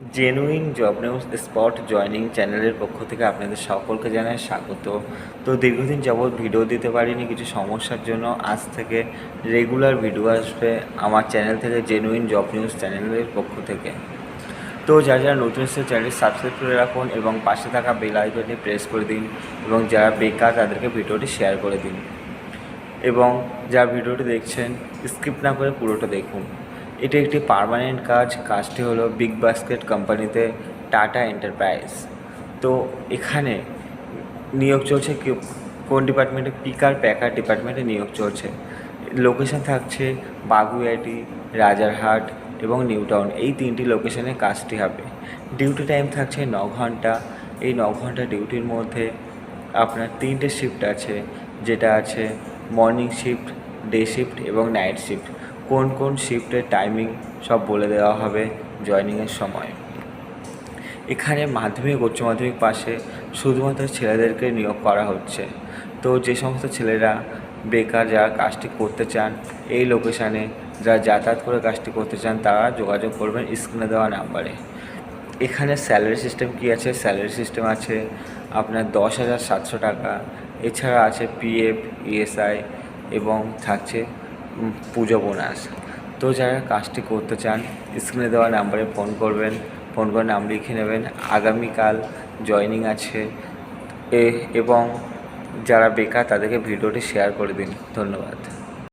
Genuine job news spot joining চ্যানেলের পক্ষ থেকে আপনাদের সকলকে জানাই স্বাগত। তো দীর্ঘদিন যাবৎ ভিডিও দিতে পারিনি, কিছু সমস্যার জন্য আজ থেকে রেগুলার ভিডিও আসবে আমার চ্যানেল থেকে জেনুইন জব নিউজ চ্যানেলের পক্ষ থেকে। তো যারা যারা নতুন এসেছে চ্যানেলটি সাবস্ক্রাইব করে রাখুন এবং পাশে থাকা বেল আইকনটি প্রেস করে দিন এবং যারা বেকার, তাদেরকে ভিডিওটি শেয়ার করে দিন। এবং যারা ভিডিওটি দেখছেন স্কিপ না করে পুরোটা দেখুন। এটি একটি পার্মানেন্ট কাজ। কাজটি হলো বিগ বাস্কেট কোম্পানিতে টাটা এন্টারপ্রাইজ তো এখানে নিয়োগ চলছে কোন ডিপার্টমেন্টে পিকার প্যাকার ডিপার্টমেন্টে নিয়োগ চলছে। লোকেশন থাকছে বাগুইআটি রাজারহাট এবং নিউটাউন এই তিনটি লোকেশনে কাজটি হবে। ডিউটি টাইম থাকছে ন ঘণ্টা। এই ন ঘণ্টা ডিউটির মধ্যে আপনার তিনটে শিফট আছে, যেটা আছে মর্নিং শিফট ডে শিফট এবং নাইট শিফট কোন কোন শিফটের টাইমিং সব বলে দেওয়া হবে জয়নিংয়ের সময়। এখানে মাধ্যমিক, উচ্চ মাধ্যমিক পাশে শুধুমাত্র ছেলেদেরকে নিয়োগ করা হচ্ছে। তো যে সমস্ত ছেলেরা বেকার যারা কাজটি করতে চান, এই লোকেশানে যারা যাতায়াত করে কাজটি করতে চান, তারা যোগাযোগ করবেন স্ক্রিনে দেওয়া নাম্বারে এখানে স্যালারি সিস্টেম কী আছে? স্যালারি সিস্টেম আছে আপনার দশ হাজার সাতশো টাকা। এছাড়া আছে পিএফ ইএসআই এবং থাকছে পুজো বোনাস। তো যারা কাজটি করতে চান স্ক্রিনে দেওয়া নাম্বারে ফোন করবেন ফোন করে নাম লিখে নেবেন। আগামীকাল জয়নিং আছে। এ এবং যারা বেকার, তাদেরকে ভিডিওটি শেয়ার করে দিন। ধন্যবাদ।